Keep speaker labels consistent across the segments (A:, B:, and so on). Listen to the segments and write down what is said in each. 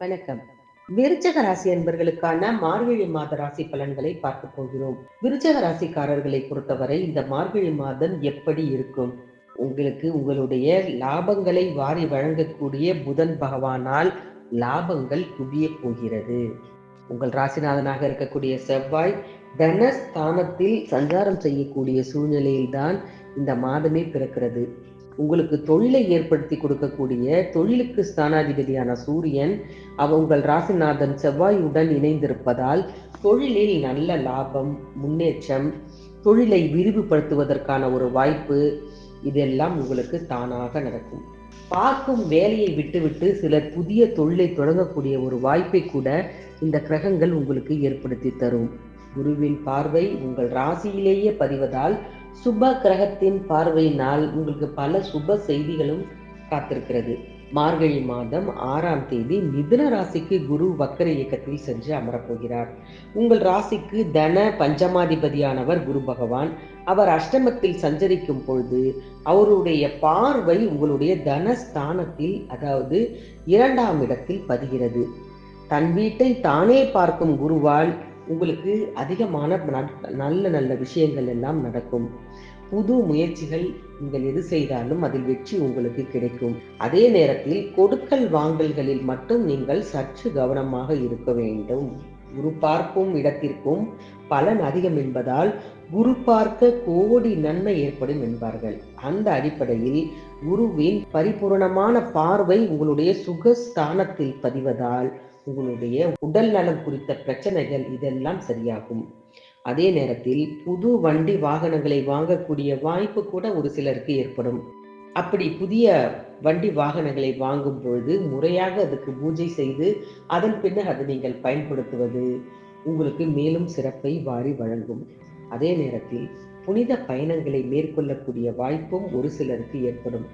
A: வணக்கம். விருச்சக ராசி அன்பர்களுக்கான மார்கழி மாத ராசி பலன்களை பார்க்க போகிறோம். விருச்சக ராசிக்காரர்களை பொறுத்தவரை இந்த மார்கழி மாதம் எப்படி இருக்கும்? உங்களுக்கு உங்களுடைய லாபங்களை வாரி வழங்கக்கூடிய புதன் பகவானால் லாபங்கள் குவிய போகிறது. உங்கள் ராசிநாதனாக இருக்கக்கூடிய செவ்வாய் தனஸ்தானத்தில் சஞ்சாரம் செய்யக்கூடிய சூழ்நிலையில்தான் இந்த மாதமே பிறக்கிறது. உங்களுக்கு தொழிலை ஏற்படுத்தி கொடுக்கக்கூடிய தொழிலுக்கு ஸ்தானாதிபதியான சூரியன் அவ உங்கள் ராசிநாதன் செவ்வாயுடன் இணைந்திருப்பதால் தொழிலில் நல்ல லாபம் முன்னேற்றம் தொழிலை விரிவுபடுத்துவதற்கான ஒரு வாய்ப்பு இதெல்லாம் உங்களுக்கு தானாக நடக்கும். பார்க்கும் வேலையை விட்டுவிட்டு சிலர் புதிய தொழிலை தொடங்கக்கூடிய ஒரு வாய்ப்பை கூட இந்த கிரகங்கள் உங்களுக்கு ஏற்படுத்தி தரும். குருவின் பார்வை உங்கள் ராசியிலேயே பதிவதால் சுப கிரகத்தின் பார்வையினால் உங்களுக்கு பல சுப செய்திகளும் காத்திருக்கிறது. மார்கழி மாதம் ஆறாம் தேதி மிதுன ராசிக்கு குரு வக்கர இயக்கத்தில் சென்று அமரப்போகிறார். உங்கள் ராசிக்கு தன பஞ்சமாதிபதியானவர் குரு பகவான். அவர் அஷ்டமத்தில் சஞ்சரிக்கும் பொழுது அவருடைய பார்வை உங்களுடைய தனஸ்தானத்தில் அதாவது இரண்டாம் இடத்தில் பதிகிறது. தன் வீட்டை தானே பார்க்கும் குருவால் உங்களுக்கு அதிகமான நல்ல நல்ல விஷயங்கள் எல்லாம் நடக்கும். புது முயற்சிகள் நீங்கள் எது செய்தாலும் அதில் வெற்றி உங்களுக்கு கிடைக்கும். அதே நேரத்தில் கொடுக்கல் வாங்கல்களில் மட்டும் நீங்கள் சற்று கவனமாக இருக்க வேண்டும். குரு பார்க்கும் இடத்திற்கும் பலன் அதிகம் என்பதால் குரு பார்க்க கோடி நன்மை ஏற்படும் என்பார்கள். அந்த அடிப்படையில் குருவின் பரிபூர்ணமான பார்வை உங்களுடைய சுகஸ்தானத்தில் பதிவதால் உங்களுடைய உடல் நலம் குறித்த பிரச்சனைகள் இதெல்லாம் சரியாகும். அதே நேரத்தில் புது வண்டி வாகனங்களை வாங்கக்கூடிய வாய்ப்பு கூட ஒரு சிலருக்கு ஏற்படும். அப்படி புதிய வண்டி வாகனங்களை வாங்கும் பொழுது முறையாக அதுக்கு பூஜை செய்து அதன் பின்னர் அதை நீங்கள் பயன்படுத்துவது உங்களுக்கு மேலும் சிறப்பை வாரி வழங்கும். அதே நேரத்தில் புனித பயணங்களை மேற்கொள்ளக்கூடிய வாய்ப்பும் ஒரு சிலருக்கு ஏற்படும்.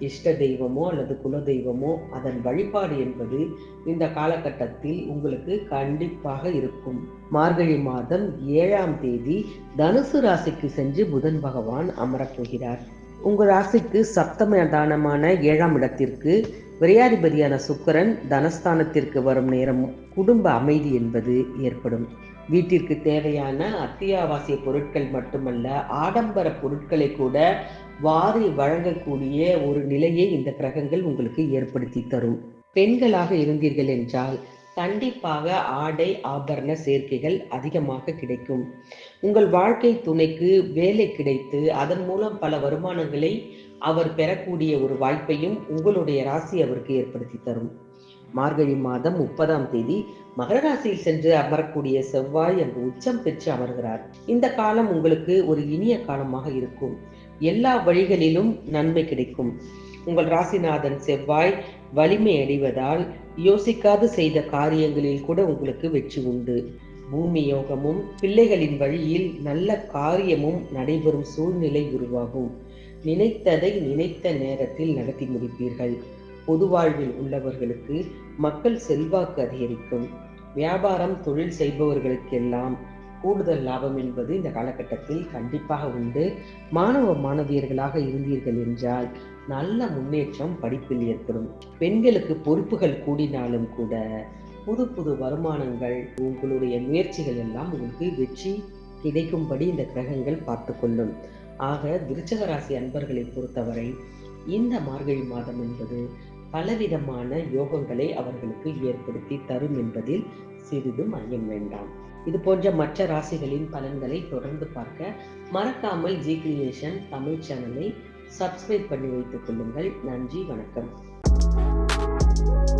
A: இஷ்ட தெய்வமோ அல்லது குல தெய்வமோ அதன் வழிபாடு என்பது இந்த காலகட்டத்தில் உங்களுக்கு கண்டிப்பாக இருக்கும். மார்கழி மாதம் ஏழாம் தேதி தனுசு ராசிக்கு சென்று புதன் பகவான் அமரப்போகிறார் உங்கள் ராசிக்கு சப்தம தானமான ஏழாம் இடத்திற்கு விரையாதிபதியான சுக்கரன் தனஸ்தானத்திற்கு வரும் நேரம் குடும்ப அமைதி என்பது ஏற்படும். வீட்டிற்கு தேவையான அத்தியாவசிய பொருட்கள் மட்டுமல்ல ஆடம்பர பொருட்களை கூட வாரி வழங்கக்கூடிய ஒரு நிலையை இந்த கிரகங்கள் உங்களுக்கு ஏற்படுத்தி தரும். பெண்களாக இருந்தீர்கள் என்றால் கண்டிப்பாக ஆடை ஆபரண சேர்க்கைகள் அதிகமாக கிடைக்கும். உங்கள் வாழ்க்கை துணைக்கு வேலை கிடைத்து அதன் மூலம் பல வருமானங்களை அவர் பெறக்கூடிய ஒரு வாய்ப்பையும் உங்களுடைய ராசி அவருக்கு ஏற்படுத்தி தரும். மார்கழி மாதம் முப்பதாம் தேதி மகர ராசியில் சென்று அமரக்கூடிய செவ்வாய் அங்கு உச்சம் பெற்று அமர்கிறார். இந்த காலம் உங்களுக்கு ஒரு இனிய காலமாக இருக்கும். எல்லா வழிகளிலும் நன்மை கிடைக்கும். உங்கள் ராசிநாதன் செவ்வாய் வலிமை அடைவதால் யோசிக்காது செய்த காரியங்களில் கூட உங்களுக்கு வெற்றி உண்டு. பூமி யோகமும் பிள்ளைகளின் வழியில் நல்ல காரியமும் நடைபெறும் சூழ்நிலை உருவாகும். நினைத்ததை நினைத்த நேரத்தில் நடத்தி முடிப்பீர்கள். பொது வாழ்வில் உள்ளவர்களுக்கு மக்கள் செல்வாக்கு அதிகரிக்கும். வியாபாரம் தொழில் செய்பவர்களுக்கெல்லாம் கூடுதல் லாபம் என்பது இந்த காலகட்டத்தில் கண்டிப்பாக உண்டு. மாணவ மாணவியர்களாக இருந்தீர்கள் என்றால் நல்ல முன்னேற்றம் படிப்பில் ஏற்படும். பெண்களுக்கு பொறுப்புகள் கூடினாலும் கூட புது புது வருமானங்கள் உங்களுடைய முயற்சிகள் எல்லாம் உங்களுக்கு வெற்றி கிடைக்கும்படி இந்த கிரகங்கள் பார்த்து கொள்ளும். ஆக விருச்சக ராசி அன்பர்களை பொறுத்தவரை இந்த மார்கழி மாதம் என்பது பலவிதமான யோகங்களை அவர்களுக்கு ஏற்படுத்தி தரும் என்பதில் சிறிதும் ஐயம் வேண்டாம். இது போன்ற மற்ற ராசிகளின் பலன்களை தொடர்ந்து பார்க்க மறக்காமல் ஜி கிரியேஷன் தமிழ் சேனலை சப்ஸ்கிரைப் பண்ணி வைத்துக் கொள்ளுங்கள். நன்றி வணக்கம்.